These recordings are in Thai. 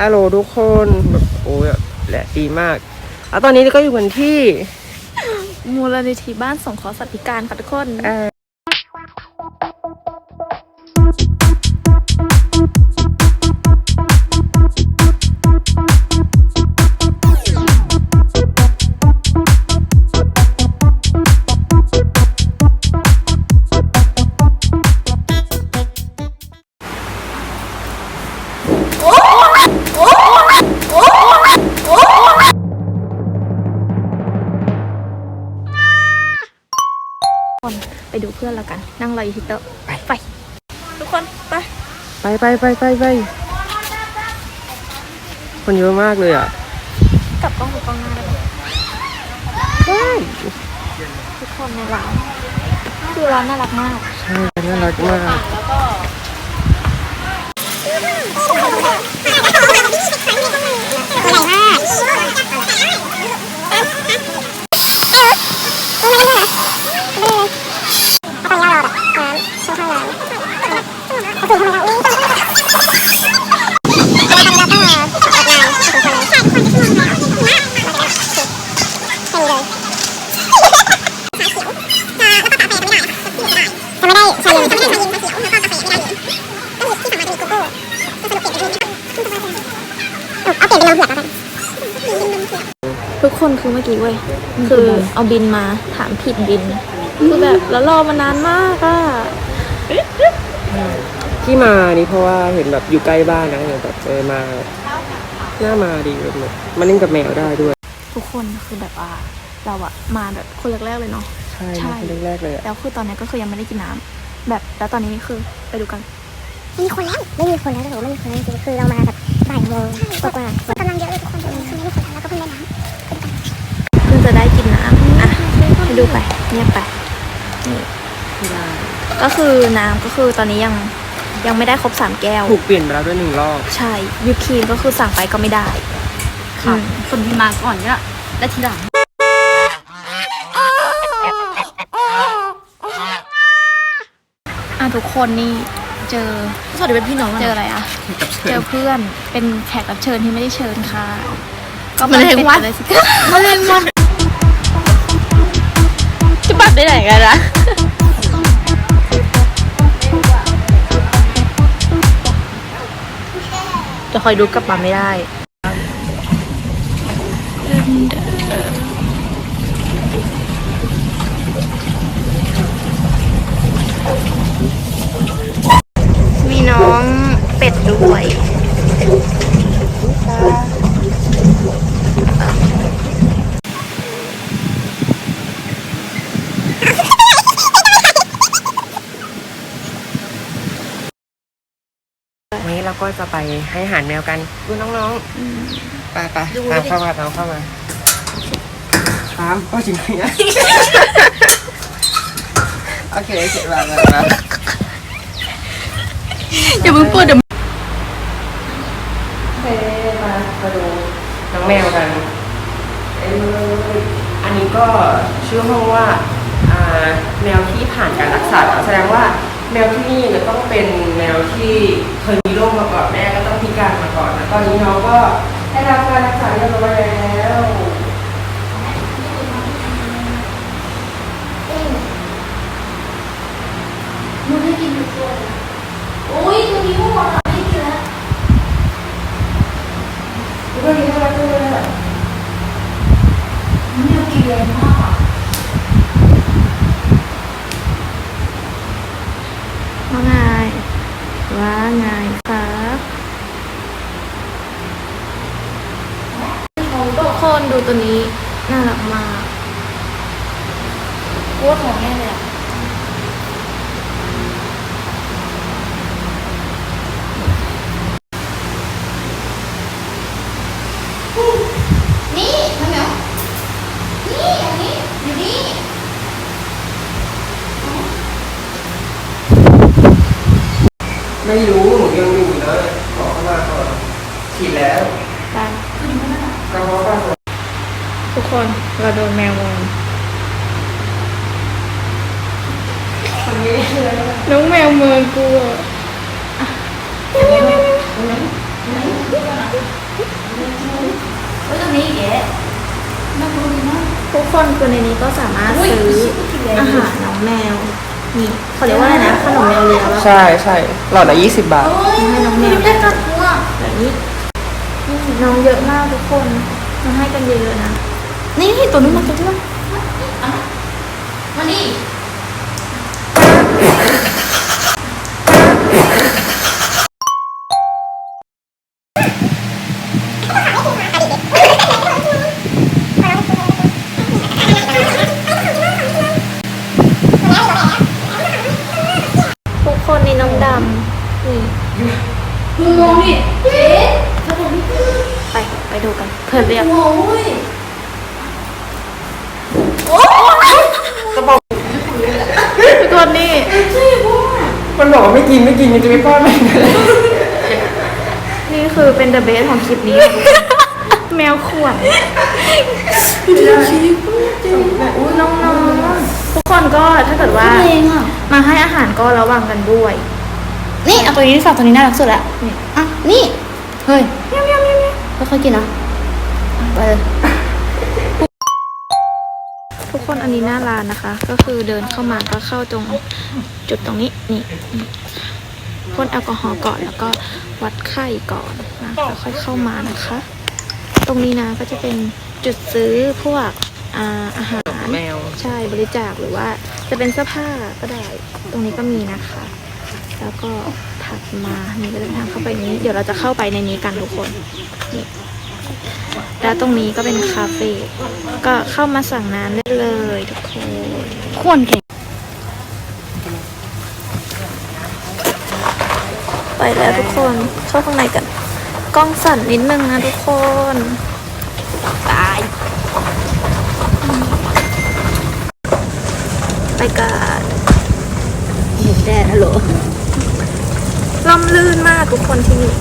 ฮัลโหลทุกคนแบบโอ้ยแหละดีมากแล้วตอนนี้ก็อยู่กันที่มูลนิธิบ้านสงเคราะห์สัตว์พิการค่ะทุกคน อ่อ ดูเพื่อนแล้วกัน นั่งรออยู่ที่โต๊ะไปไป ทุกคนไปไปไปไปไปไปคนเยอะมากเลยอะกลับกล้องดูกล้องหน้าได้ไหมได้ทุกคนในร้านคือร้านน่ารักมาก ใช่น่ารักมาก แล้วก็ ทุก คนคือเมื่อกี้เว้ยคือเอาบินมาถามผิดบิน คือแบบแล้วรอมานานมากอะที่มานี่เพราะว่าเห็นแบบอยู่ใกล้บ้านนะเห็นแบบเออมาหน้ามาดีแบบมาเล่นกับแมวได้ด้วย ทุกคนคือแบบว่าเราอะมาแบบคนแรกๆเลยเนาะใช่ใช่มาคนแรกๆเลยอะแล้วคือตอนนี้ก็คือยังไม่ได้กินน้ำแบบแล้วตอนนี้คือไปดูกันไม่มีคนแล้วไม่มีคนแล้วแต่ว่าไม่มีคนแล้วจริงๆคือเรามาแบบบ่ายโมงกว่าๆคนกำลังเยอะเลยทุกคนแต่คือไม่มีคนแล้วก็เพิ่งได้น้ำ เพิ่งจะได้กินน้ำอะให้ ดูไปเงียบไปนี่ก็คือน้ำก็คือตอนนี้ยังยังไม่ได้ครบสามแก้ว ถูกเปลี่ยนไปแล้วด้วยหนึ่งรอบ ใช่วิปครีมก็คือสั่งไปก็ไม่ได้ค่ะอืมคนที่มาก่อนเนี่ยและทีหลังอะทุกคนนี่เจอสวัสดีเป็นพี่น้องเจออะไรอะ เจอเพื่อนเป็นแขกรับเชิญที่ไม่ได้เชิญค่ะ ก็มาเล่นวัดป็อะไรสิมาเล่นวัน ไปได้ไหนกันนะจะคอยดูกลับมาไม่ได้ มีน้องเป็ดด้วย วันนี้เราก็จะไปให้อาหารแมวกันดูน้องๆ ไปไปตามเข้ามาตามเข้ามาตามก็จริงๆนะโอเคโอเคมามามาอย่าเพิ่งเปิดเดี๋ยวโอเคมามาดูน้องแมวกันเอ้ยอันนี้ก็ชื่อห้องว่าอ่าแมวที่ผ่านการรักษาแล้วแสดงว่าแมวที่นี่จะต้องเป็นแมวที่เคยมี โรคมาก่อนแม่ก็ต้องพิการมาก่อนนะตอนนี้น้องก็ได้รับการรักษาเรียบร้อยแล้วก็ดีน่ารักด้วยอะว่าไงว่าไงครับ ทุกคนดูตัวนี้น่ารักมากโคตรของแน่เลยอะนี่น้ำเหมียวนี่อันนี้อยู่นี่ไม่รู้หนูยังอยู่เลยขอเข้ามาก่อนฉีดแล้ว ไป ทุกคนเราโดนแมวมองคนนี้เลยน้องแมวเมินกูอะเฮ้ยตรงนี้อีกแยะทุกคนคือในนี้ก็สามารถซื้ออาหารน้องแมวนี่เขาเรียกว่าอะไรนะขนมแมวเลียแล้วใช่ใช่หลอดละยี่สิบบาทให้น้องแมวได้กับหัวแบบนี้ น้องเยอะมากทุกคนมาให้กันเยอะๆนะนี่นี่ตัวนู้นมาตัวนู้นมานี่ทุก ดูกันเพื่อนเรียกทุกคนนี่มันบอกว่าไม่กินไม่กินมันจะไม่ป้อนมันเลยนี่คือเป็นเดอะเบสของคลิปนี้ แมวขวดอุ้ยน้องๆทุกคนก็ถ้าเกิดว่า มาให้อาหารก็ระวังกันด้วย นี่เอาตัวนี้ดีกว่าตัวนี้น่ารักสุดละนี่อะนี่ เฮ้ยไม่ค่อยกินนะอะไป เลยทุกคนอันนี้หน้าร้านนะคะ ก็คือเดินเข้ามาก็เข้าตรงจุดตรงนี้นี่พ่นแอลกอฮอล์ก่อนแล้วก็วัดไข้ก่อนนะแล้วค่อยเข้ามานะคะ ตรงนี้นะก็จะเป็นจุดซื้อพวกอาอาหารแมวใช่บริจาคหรือว่าจะเป็นเสื้อผ้าก็ได้ ตรงนี้ก็มีนะคะ แล้วก็ถัดมานี่ก็เป็นทางเข้าไปนี้ เดี๋ยวเราจะเข้าไปในนี้กันทุกคนนี่ แล้วตรงนี้ก็เป็นคาเฟ่ก็เข้ามาสั่งน้ำได้เลยทุกคนควรแข่งไปแล้วทุกคนเข้าข้างในกัน กล้องสั่นนิดนึงนะทุกคนตายไปกันเห็นแดดฮัลโหลล่มลื่นมากทุกคนที่นี่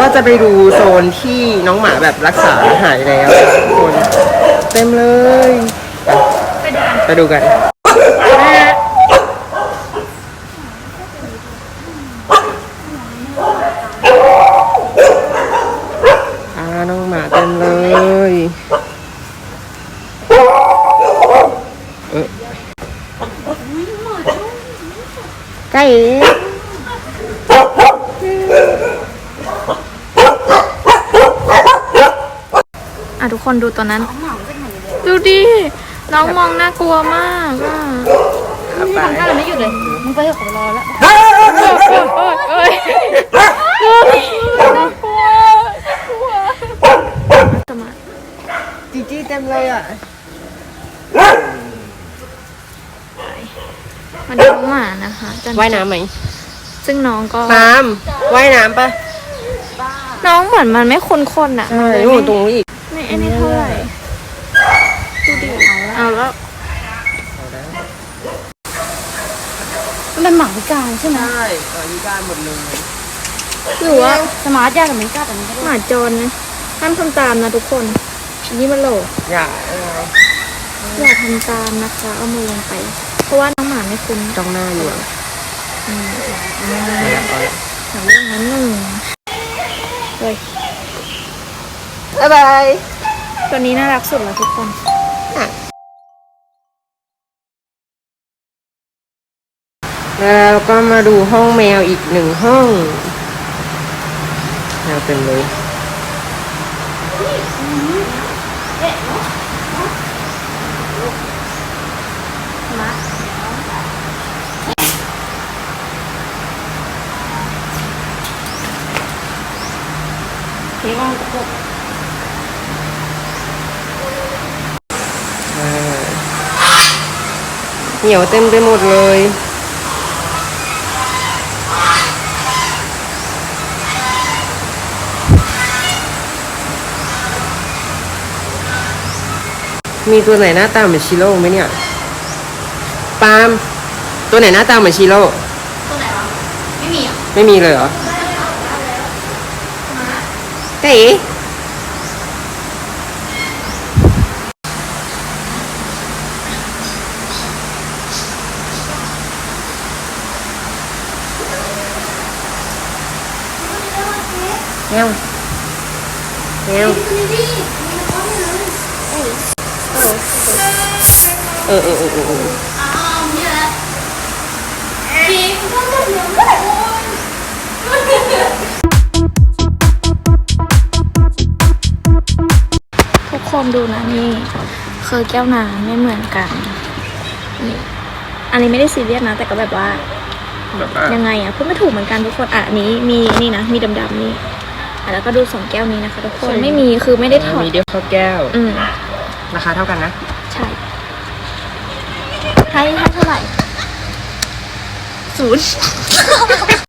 ก็จะไปดูโซนที่น้องหมาแบบรักษาหายแล้วทุกคนเต็มเลย ไปดูกัน อ่าน้องหมาเต็มเลยเออใกล้ อะ ทุกคนดูตัวนั้น ดูดิ น้องมองน่ากลัวมากอะไปถ้าเราไม่หยุดเลย มึงไปเถอะขอรอแล้วเอ้ยน่ากลัวสมาจีจี้เต็มเลยอะมาดูน้องหมานะคะจันว่ายน้ำไหม ซึ่งน้องก็น้ำว่ายน้ำปะน้องเหมือนมันไม่คุ้นคนอะ ใช่นู่นตรงนู้นอีกไม่ อันนี้เท่าไหร่ดูดิเอาแล้วมันเป็นหมาพิการใช่ไหมใช่ตอนนี้การหมดเลย หรือว่าสมาร์ทยากกับไม่กล้าแต่มันก็หมาจรนะห้ามทำตามนะทุกคน อันนี้มันโหลอย่าเอออย่าทำตามนะคะ เอามือลงไป เพราะว่าน้องหมาไม่คุ้นจ้องหน้าอยู่อะอืมแล้วก็หาเรื่องนั้นหนึ่งเฮ้ยบ๊ายบาย ตัวนี้น่ารักสุดแล้วทุกคนแล้วก็มาดูห้องแมวอีกหนึ่งห้องแมวเต็มเลยเค้กว่าพวก อ่า เหนียวเต็มไปหมดเลย มีตัวไหนหน้าตาเหมือนชิโร่ไหมเนี่ย ปาล์มตัวไหนหน้าตาเหมือนชิโร่ตัวไหนวะไม่มีอะ ไม่มีเลยเหรอเต๋ แมวแมวเออเออเออเออเอออ้าวนี่แหละจริงก็จะเหลืองก็ได้ทุกคนดูนะนี่คือแก้วน้ำไม่เหมือนกันนี่อันนี้ไม่ได้ซีเรียสนะ แต่ก็แบบว่าแบบว่ายังไงอะพูดไม่ถูกเหมือนกันทุกคนอะอันนี้มีนี่นะ มีดำๆนี่อะ แล้วก็ดูสองแก้วนี้นะคะทุกคนไม่มีคือไม่ได้ถอดมีเดียวข้าวแก้ว อืมราคาเท่ากันนะ ใช่ให้ให้เท่าไหร่ศูนย์